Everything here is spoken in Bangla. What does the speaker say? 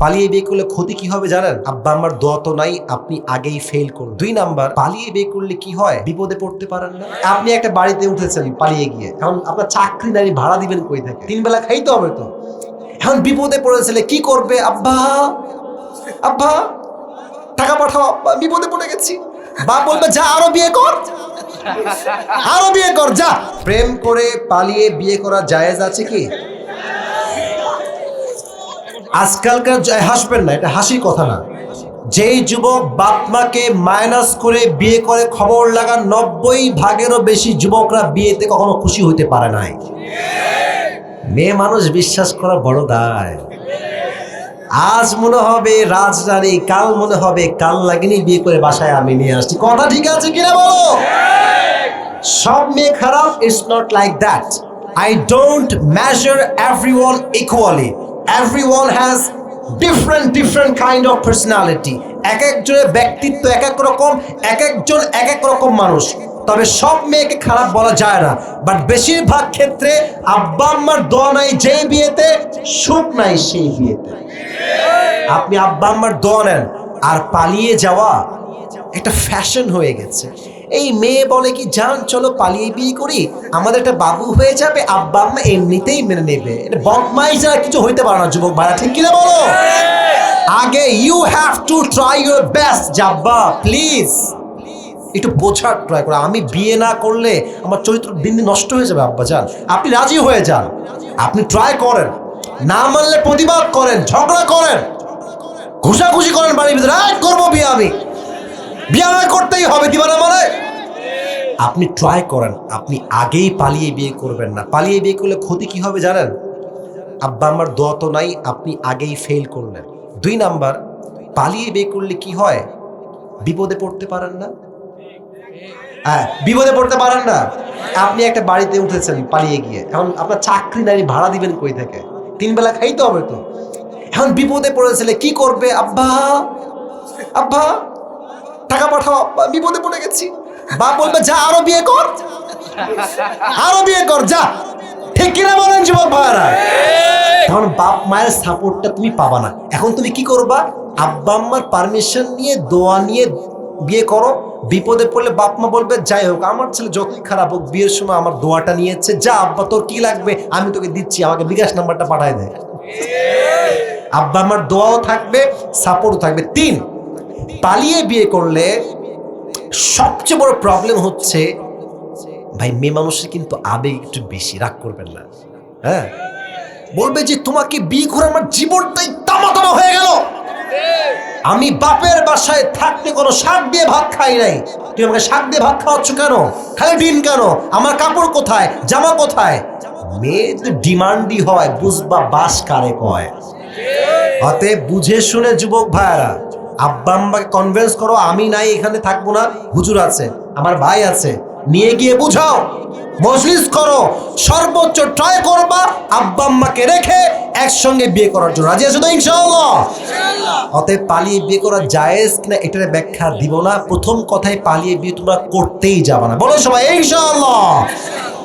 পালিয়ে বিয়ে করলে ক্ষতি কি হবে জানেন? আব্বা আমার দোয়া তো নাই আপনি আগেই ফেল করুন। দুই নাম্বার পালিয়ে বিয়ে করলে কি হয়? বিপদে পড়তে পারেন না। আপনি একটা বাড়িতে উঠেছেন পালিয়ে গিয়ে। এখন আপনার চাকরি নারী ভাড়া দিবেন কই থেকে? তিন বেলা খাইতে হবে তো। এখন বিপদে পড়েছিলে কি করবে আব্বা? আব্বা টাকা পাঠাও আব্বা, বিপদে পড়ে গেছি। বা বলবে যা আরও বিয়ে কর। আরও বিয়ে কর যা। প্রেম করে পালিয়ে বিয়ে করা জায়েজ আছে কি? আজকালকার হাসবেন না, এটা হাসির কথা না। যেই যুবক বাপমাকে মাইনাস করে বিয়ে করে খবর লাগা নব্বই ভাগেরও বেশি যুবকরা বিয়েতে কখনো খুশি হতে পারে নাই। মেয়ে মানুষ বিশ্বাস করা বড় দায়। আজ মনে হবে রাজরানী, কাল মনে হবে কাল লাগেনি বিয়ে করে বাসায় আমি নিয়ে আসছি। কথা ঠিক আছে কিনা বলো? সব মেয়ে খারাপ it's not like that I don't measure everyone equally one has different different kind of personality এক একজনের ব্যক্তিত্ব এক এক রকম, এক একজন এক এক রকম মানুষ। তবে সব মেয়েকে খারাপ বলা যায় না। বাট বেশিরভাগ ক্ষেত্রে আব্বা আম্মার দোয়া নাই, যেই বিয়েতে সুখ নাই, সেই বিয়েতে। আপনি আব্বা আম্মার দোয়া নেন। আর পালিয়ে যাওয়া একটা ফ্যাশন হয়ে গেছে। এই মেয়ে বলে কি যান চলো পালিয়ে বিয়ে করি আমাদের একটা বাবু হয়ে যাবে আব্বা আম্মা এমনিতেই মেনে নেবে। এটা বদমাই যারা কিছু হইতে পারে না যুবক ভাড়া ঠিক কিনা বলো? আগে you have to try your best Jabbar please একটু বোঝার ট্রাই করো আমি বিয়ে না করলে আমার চরিত্র দিন দিন নষ্ট হয়ে যাবে আব্বা যান আপনি রাজি হয়ে যান। আপনি ট্রাই করেন। না মানলে প্রতিবাদ করেন ঝগড়া করেন। ঘুষাঘুষি করেন বাড়ির ভিতরে "এই, করব বিয়ে আমি। বিয়ে করতেই হবে দিবানা মানে আপনি ট্রাই করেন, আপনি আগেই পালিয়ে বিয়ে করবেন না। পালিয়ে বিয়ে করলে ক্ষতি কি হবে জানেন? আব্বা আমার দোয়া তো নাই, আপনি আগেই ফেল করলেন। দুই নাম্বার, পালিয়ে বিয়ে করলে কি হয়? বিপদে পড়তে পারেন না? হ্যাঁ বিপদে পড়তে পারেন না। আপনি একটা বাড়িতে উঠেছেন পালিয়ে গিয়ে। এখন আপনার চাকরি নারী ভাড়া দিবেন কই থেকে? তিন বেলা খাইতে হবে তো। এখন বিপদে পড়েছিলে কি করবে আব্বা? আব্বা? টাকা পাঠাও বিপদে পড়ে গেছি। বাপ বলবে, যা, আরও বিয়ে কর। আরও বিয়ে কর, যা। ঠিক কিনা বলেন, যুবক ভাইরা তখন বাপ মায়ের সাপোর্টটা তুমি পাবা না। এখন তুমি কি করবা? আব্বা আম্মার পারমিশন নিয়ে, দোয়া নিয়ে বিয়ে করো। বিপদে পড়লে বাপ মা বলবে, যাই হোক, আমার ছেলে যতই খারাপ হোক, বিয়ের সময় আমার দোয়াটা নিয়েছে। যা, আব্বা, তোর কি লাগবে? আমি তোকে দিচ্ছি, আমাকে বিকাশ নাম্বারটা পাঠায় দে। আব্বা আমার দোয়াও থাকবে, সাপোর্টও থাকবে। তিন পালিয়ে বিয়ে করলে সবচেয়ে বড় প্রবলেম হচ্ছে, ভাই, মেয়ে মানুষের কিন্তু আবেগ একটু বেশি, রাগ করবেন না। হ্যাঁ? বলবে যে, তোমাকে বিয়ে করে আমার জীবনটাই তামা তামা হয়ে গেল। আমি বাপের বাসায় থাকতে কোনো শাক দিয়ে ভাত খাই নাই। তুমি আমাকে শাক দিয়ে ভাত খাওয়াচ্ছ কেন? খালি ডিম কেন? আমার কাপড় কোথায়? জামা কোথায়? মেয়েদের ডিমান্ডই হয়, বুঝবা বাস কারে কয়। অতএব বুঝে শুনে যুবক ভাইয়ারা আব্বা আম্মাকে কনভিন্স করো, আমি নাই, এখানে থাকব না। হুজুর আছে, আমার ভাই আছে। নিয়ে গিয়ে বুঝাও, মজলিস করো, সর্বোচ্চ ট্রাই করবা, আব্বা আম্মাকে রেখে একসঙ্গে বিয়ে করার জন্য। রাজি আছো তো, ইনশাআল্লাহ? অতএব পালিয়ে বিয়ে করা জায়েজ কিনা, এটার ব্যাখ্যা দিব না। প্রথম কথায় পালিয়ে বিয়ে তোমরা করতেই যাবে না। বলো সবাই, ইনশাআল্লাহ।